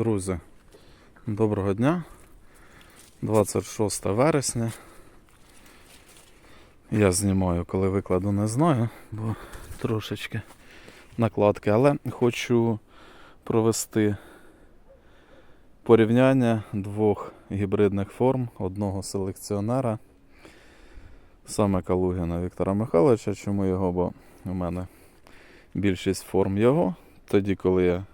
Друзі, доброго дня. 26 вересня. Я знімаю, коли викладу, не знаю, бо трошечки накладки, але хочу провести порівняння двох гібридних форм одного селекціонера, саме Калугіна Віктора Михайловича. Чому його? Бо у мене більшість форм його. Тоді, коли я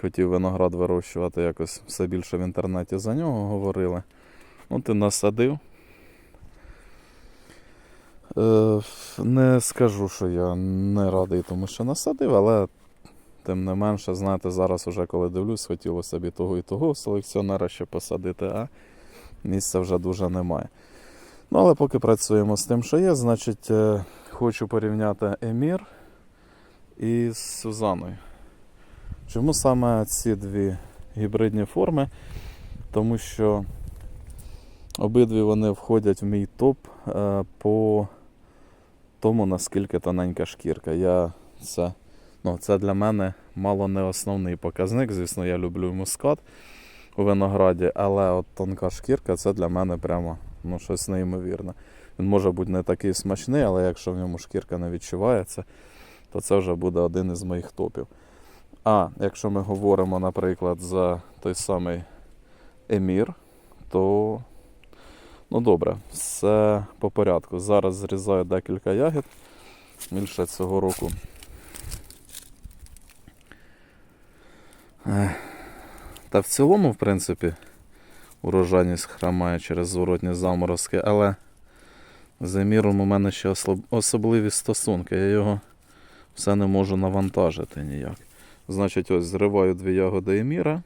хотів виноград вирощувати, якось все більше в інтернеті за нього говорили. Ну, ти насадив. Е, не скажу, що я не радий тому, що насадив, але тим не менше, знаєте, зараз уже коли дивлюсь, хотілося б того і того селекціонера ще посадити, а місця вже дуже немає. Ну, але поки працюємо з тим, що є, значить, е, хочу порівняти Емір із Сузаною. Чому саме ці дві гібридні форми? Тому що обидві вони входять в мій топ е, по тому, наскільки тоненька шкірка. Я це, ну, це для мене мало не основний показник. Звісно, я люблю мускат у винограді, але от тонка шкірка це для мене прямо ну, щось неймовірне. Він може бути не такий смачний, але якщо в ньому шкірка не відчувається, то це вже буде один із моїх топів. А якщо ми говоримо, наприклад, за той самий Емір, то ну добре, все по порядку. Зараз зрізаю декілька ягід. Більше цього року. Та в цілому, в принципі, урожайність хромає через зворотні заморозки, але з Еміром у мене ще особливі стосунки. Я його все не можу навантажити ніяк. Значить, ось зриваю дві ягоди Еміра,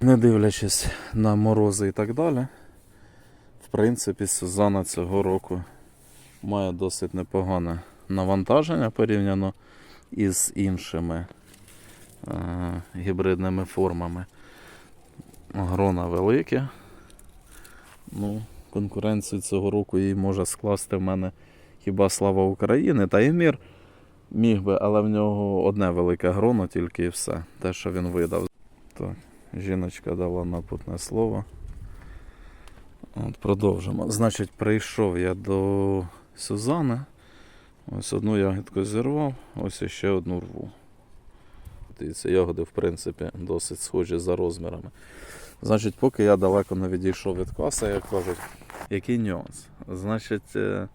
не дивлячись на морози і так далі. В принципі, Сузана цього року має досить непогане навантаження порівняно із іншими е, гібридними формами. Грона велике. Ну, конкуренцію цього року їй може скласти в мене хіба слава України та Емір. Міг би, але в нього одне велике гроно, тільки і все. Те, що він видав. Так, жіночка дала напутне слово. От, продовжимо. Значить, прийшов я до Сюзани. Ось одну ягідку зірвав, ось ще одну рву. Дивіться, ягоди, в принципі, досить схожі за розмірами. Значить, поки я далеко не відійшов від каса, як кажуть, який нюанс? Значить, е,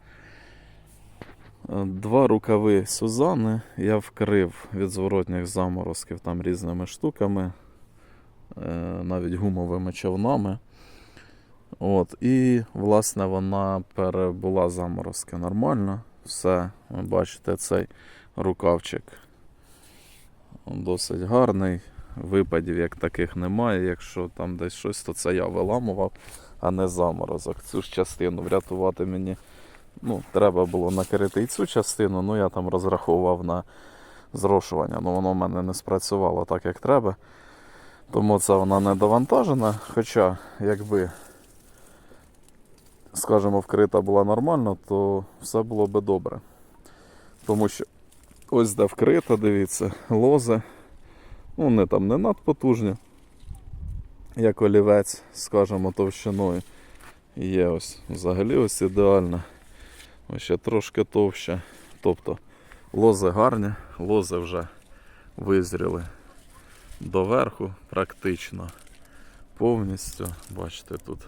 Два рукави Сузани я вкрив від зворотніх заморозків там різними штуками, е, навіть гумовими човнами. От, і, власне, вона перебула заморозки нормально. Все, ви бачите, цей рукавчик досить гарний. Випадів як таких немає. Якщо там десь щось, то це я виламував, а не заморозок. Цю ж частину врятувати мені ну, треба було накрити і цю частину, ну я там розраховував на зрошування, ну воно в мене не спрацювало так, як треба. Тому це вона не довантажена. Хоча, якби, скажімо, вкрита була нормально, то все було би добре. Тому що ось де вкрита, дивіться, лози. Ну, вони там не надпотужні, як олівець, скажімо, товщиною. Є ось взагалі ось ідеальна. Ще трошки товще. Тобто лози гарні, лози вже визріли доверху практично повністю. Бачите, тут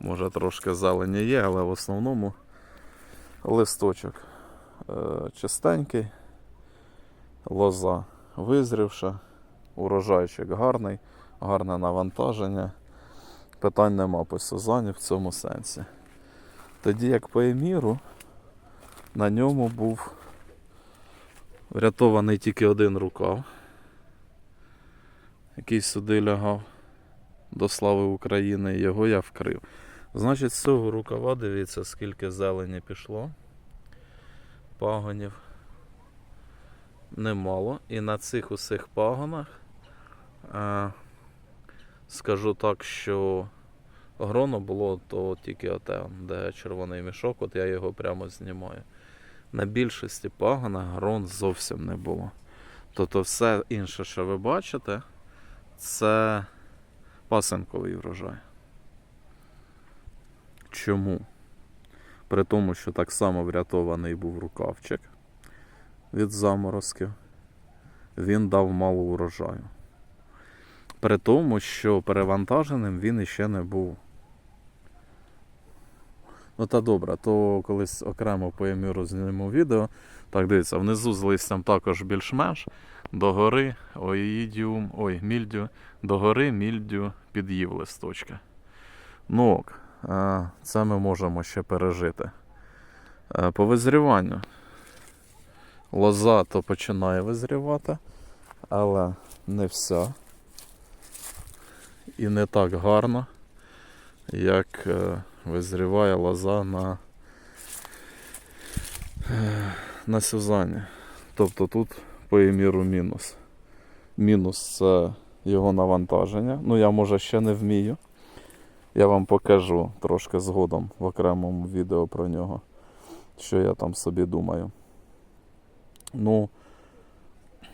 може трошки зелені є, але в основному листочок е, чистенький, лоза визрівша, урожайчик гарний, гарне навантаження. Питань нема по сезоні в цьому сенсі. Тоді як по еміру, на ньому був врятований тільки один рукав, який сюди лягав до слави України, його я вкрив. Значить, з цього рукава, дивіться, скільки зелені пішло. Пагонів немало. І на цих усіх пагонах е, скажу так, що гроно було то тільки оте, де червоний мішок, от я його прямо знімаю. На більшості пагонах грон зовсім не було. Тобто все інше, що ви бачите, це пасенковий врожай. Чому? При тому, що так само врятований був рукавчик від заморозків, він дав мало урожаю. При тому, що перевантаженим він іще не був. Ну та добре, то колись окремо по еміру знімемо відео. Так, дивіться, внизу з листям також більш-менш. Догори оїдіум, ой, мільдю, догори мільдю під'їв листочки. Ну ок, е, це ми можемо ще пережити. Е, По визріванню. Лоза то починає визрівати, але не вся. І не так гарно, як е, визріває лоза на, е, на Сюзані. Тобто тут по еміру мінус. Мінус це його навантаження. Ну, я може ще не вмію. Я вам покажу трошки згодом в окремому відео про нього, що я там собі думаю. Ну,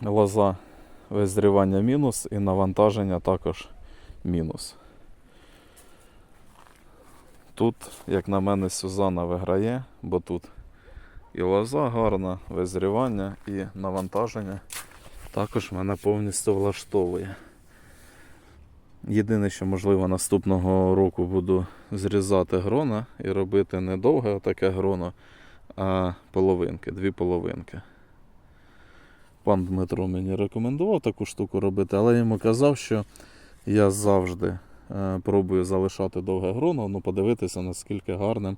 лоза визрівання мінус і навантаження також мінус. Тут, як на мене, Сюзана виграє, бо тут і лоза гарна, визрівання, і навантаження також мене повністю влаштовує. Єдине, що можливо наступного року буду зрізати грона і робити не довге таке гроно, а половинки, дві половинки. Пан Дмитро мені рекомендував таку штуку робити, але я йому казав, що я завжди пробую залишати довге гроно, ну подивитися, наскільки гарним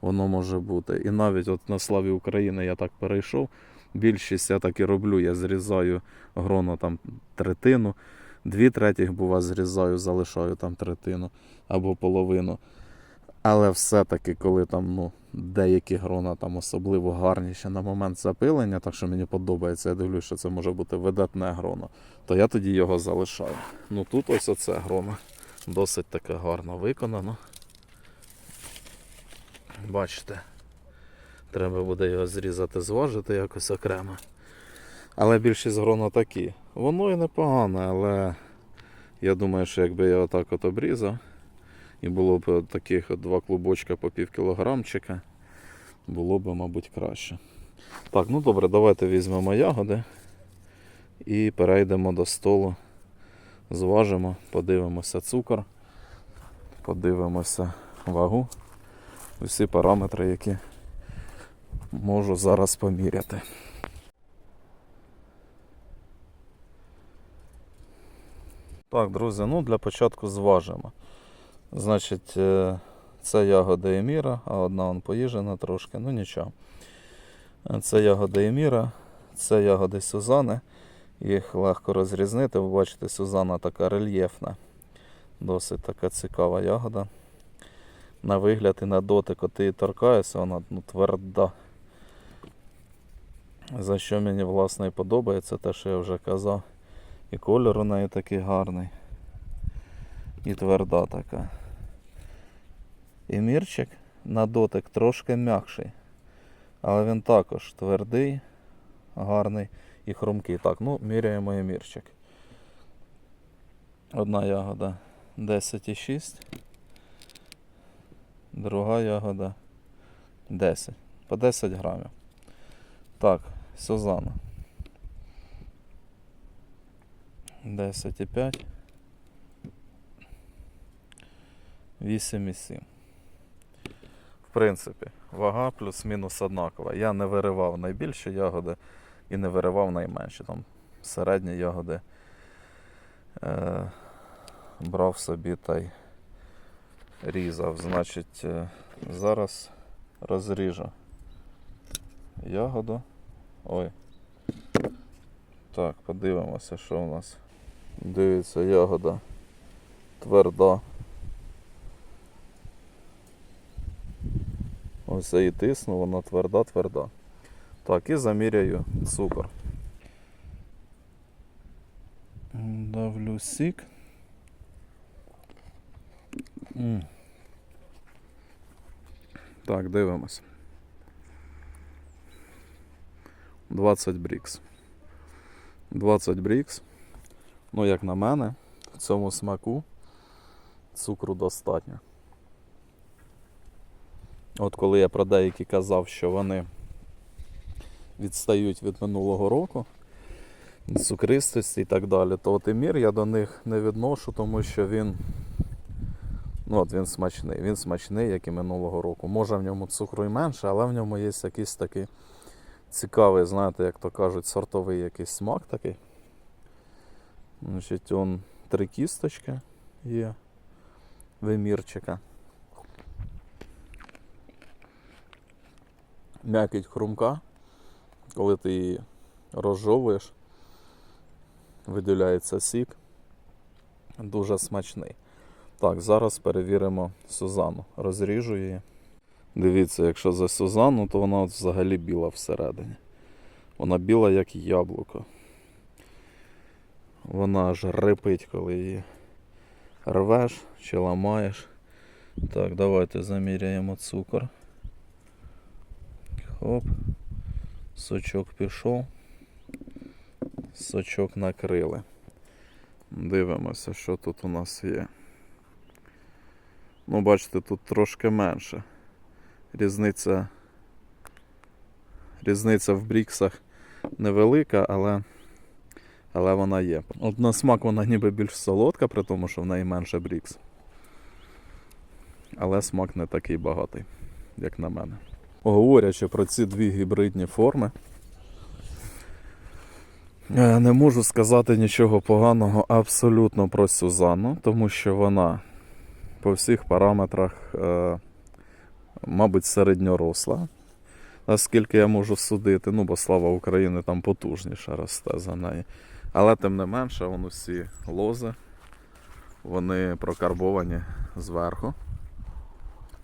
воно може бути. І навіть от на славі України я так перейшов. Більшість я так і роблю. Я зрізаю гроно там третину, дві третіх, бува, зрізаю, залишаю там третину або половину. Але все-таки, коли там ну, деякі грона там особливо гарні на момент запилення, так що мені подобається, я дивлюся, що це може бути видатне гроно, то я тоді його залишаю. Ну тут ось оце гроно. Досить таке гарно виконано. Бачите, треба буде його зрізати, зважити якось окремо. Але більшість грона такі. Воно і непогане, але я думаю, що якби я отак от обрізав, і було б таких два клубочка по пів кілограмчика, було б, мабуть, краще. Так, ну добре, давайте візьмемо ягоди і перейдемо до столу. Зважимо, подивимося цукор, подивимося вагу, усі параметри, які можу зараз поміряти. Так, друзі, ну для початку зважимо. Значить, е, це ягода Еміра, а одна вон поїжена трошки, ну нічого. Це ягода Еміра, це ягоди Сюзани. Їх легко розрізнити. Ви бачите, Сюзана така рельєфна. Досить така цікава ягода. На вигляд і на дотик, от ти торкаєшся, вона ну, тверда. За що мені власне і подобається, те, що я вже казав. І кольор у неї такий гарний. І тверда така. І мірчик на дотик трошки м'якший. Але він також твердий, гарний і хрумкий. Так, ну, міряємо і мірчик. Одна ягода 10,6. Друга ягода 10. По 10 грамів. Так, Сюзанна. 10,5. 8,7. В принципі, вага плюс-мінус однакова. Я не виривав найбільші ягоди і не виривав найменші. Там середні ягоди е, брав собі та й різав. Значить, е, зараз розріжу ягоду. Ой. Так, подивимося, що у нас. Дивіться, ягода тверда. Ось її тисну, вона тверда, тверда. Так, і заміряю цукор. Давлю сік. Так, дивимось. 20 брікс. 20 брікс. Ну, як на мене, в цьому смаку цукру достатньо. От коли я про деякі казав, що вони відстають від минулого року, цукристості і так далі, то от Емір я до них не відношу, тому що він. Ну, от він смачний. Він смачний, як і минулого року. Може в ньому цукру і менше, але в ньому є якийсь такий цікавий, знаєте, як то кажуть, сортовий якийсь смак такий. Значить, он три кісточки є вимірчика. М'якіть хрумка, коли ти її розжовуєш, виділяється сік. Дуже смачний. Так, зараз перевіримо Сузану. Розріжу її. Дивіться, якщо за Сузану, то вона от взагалі біла всередині. Вона біла, як яблуко. Вона аж рипить, коли її рвеш чи ламаєш. Так, давайте заміряємо цукор. Хоп. Сочок пішов. Сочок накрили. Дивимося, що тут у нас є. Ну, бачите, тут трошки менше. Різниця. Різниця в бріксах невелика, але, але вона є. От на смак вона ніби більш солодка, при тому, що в неї менше брікс. Але смак не такий багатий, як на мене. Говорячи про ці дві гібридні форми, е, не можу сказати нічого поганого абсолютно про Сюзанну, тому що вона по всіх параметрах, е, мабуть, середньоросла. Наскільки я можу судити, ну бо слава України там потужніше росте за неї. Але тим не менше, вон усі лози, вони прокарбовані зверху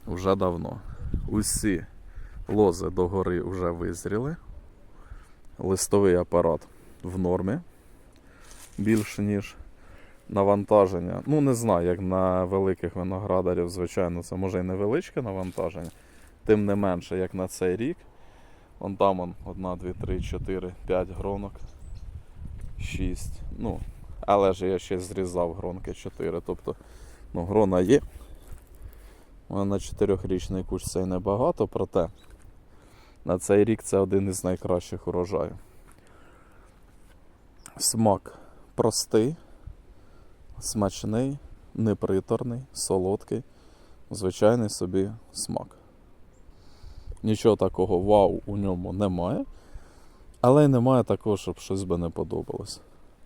вже давно. Усі лози догори вже визріли. Листовий апарат в нормі більше, ніж навантаження. Ну, не знаю, як на великих виноградарів, звичайно, це може і невеличке навантаження. Тим не менше, як на цей рік. Вон там он 1, 2, 3, 4, 5 гронок. 6. Ну, але ж я ще зрізав гронки 4. Тобто, ну, грона є. У мене на 4-річний кущ це й небагато, проте на цей рік це один із найкращих урожаїв. Смак простий, смачний, неприторний, солодкий, звичайний собі смак. Нічого такого вау у ньому немає. Але й немає такого, щоб щось би не подобалось.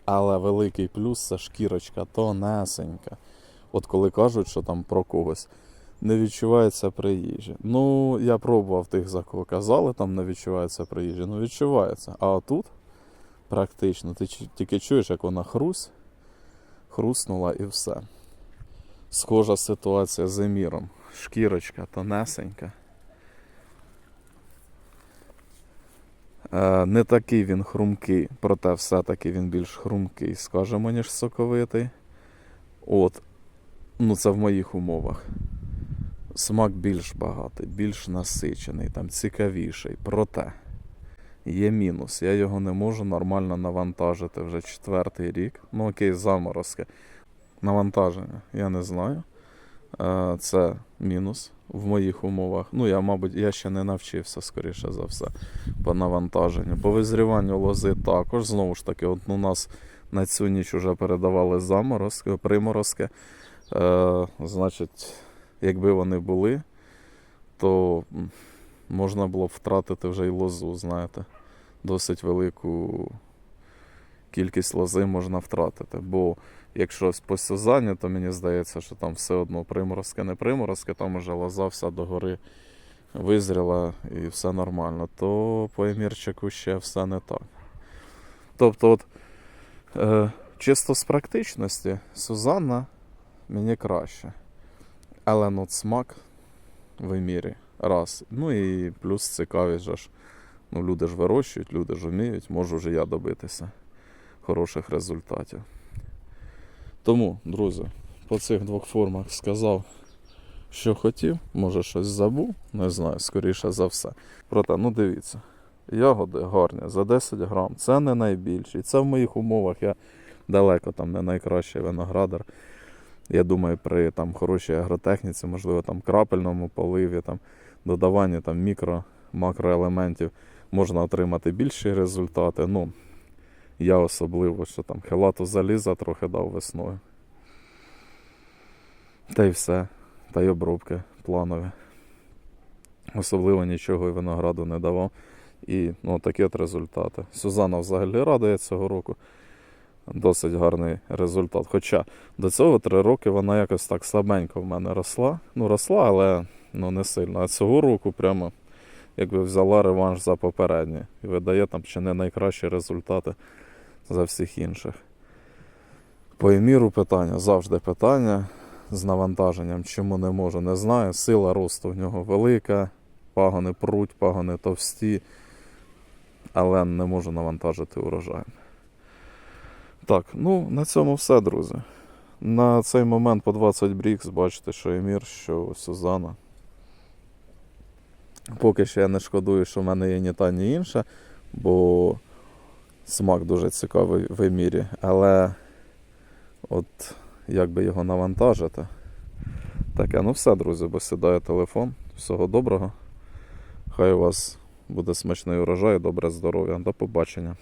Але великий плюс це шкірочка тонесенька. От коли кажуть, що там про когось не відчувається при їжі. Ну, я пробував тих, за кого казали, там не відчувається при їжі. Ну відчувається. А тут практично ти тільки чуєш, як вона хрусь, хруснула і все. Схожа ситуація з еміром. Шкірочка тонесенька. Е, Не такий він хрумкий, проте все-таки він більш хрумкий, скажімо, ніж соковитий. От. Ну, це в моїх умовах. Смак більш багатий, більш насичений, там цікавіший. Проте є мінус. Я його не можу нормально навантажити вже четвертий рік. Ну окей, заморозки. Навантаження, я не знаю. Е, Це мінус в моїх умовах. Ну, я, мабуть, я ще не навчився, скоріше за все, по навантаженню. По визріванню лози також. Знову ж таки, от у нас на цю ніч вже передавали заморозки, приморозки. Е, значить, якби вони були, то можна було б втратити вже й лозу, знаєте. Досить велику кількість лози можна втратити. Бо якщо по Сюзані, то мені здається, що там все одно приморозки, не приморозки, там уже лоза вся догори визріла і все нормально, то по емірчику ще все не так. Тобто, от, е, чисто з практичності, Сузанна мені краще. Але смак в емірі. Раз. Ну і плюс цікавість же ж. Ну, люди ж вирощують, люди ж вміють, можу вже я добитися хороших результатів. Тому, друзі, по цих двох формах сказав, що хотів, може щось забув, не знаю, скоріше за все. Проте, ну дивіться, ягоди гарні за 10 грам. Це не найбільші. Це в моїх умовах. Я далеко там не найкращий виноградар. Я думаю, при там хорошій агротехніці, можливо, там крапельному поливі, там додаванні там мікро, макроелементів можна отримати більші результати. Ну, я особливо, що там хелату заліза трохи дав весною. Та й все. Та й обробки планові. Особливо нічого і винограду не давав. І ну, такі от результати. Сюзанна взагалі радує цього року. Досить гарний результат. Хоча до цього три роки вона якось так слабенько в мене росла. Ну, росла, але ну, не сильно. А цього року прямо якби взяла реванш за попередній. І видає там чи не найкращі результати за всіх інших. По еміру питання, завжди питання з навантаженням, чому не можу, не знаю. Сила росту в нього велика, пагони пруть, пагони товсті, але не можу навантажити урожаєм. Так, ну на цьому все, друзі. На цей момент по 20 брікс, бачите, що Емір, що Сюзанна. Поки що я не шкодую, що в мене є ні та, ні інша, бо смак дуже цікавий в Емірі. Але от як би його навантажити. Таке, ну все, друзі, бо сідає телефон. Всього доброго. Хай у вас буде смачний урожай, добре здоров'я. До побачення.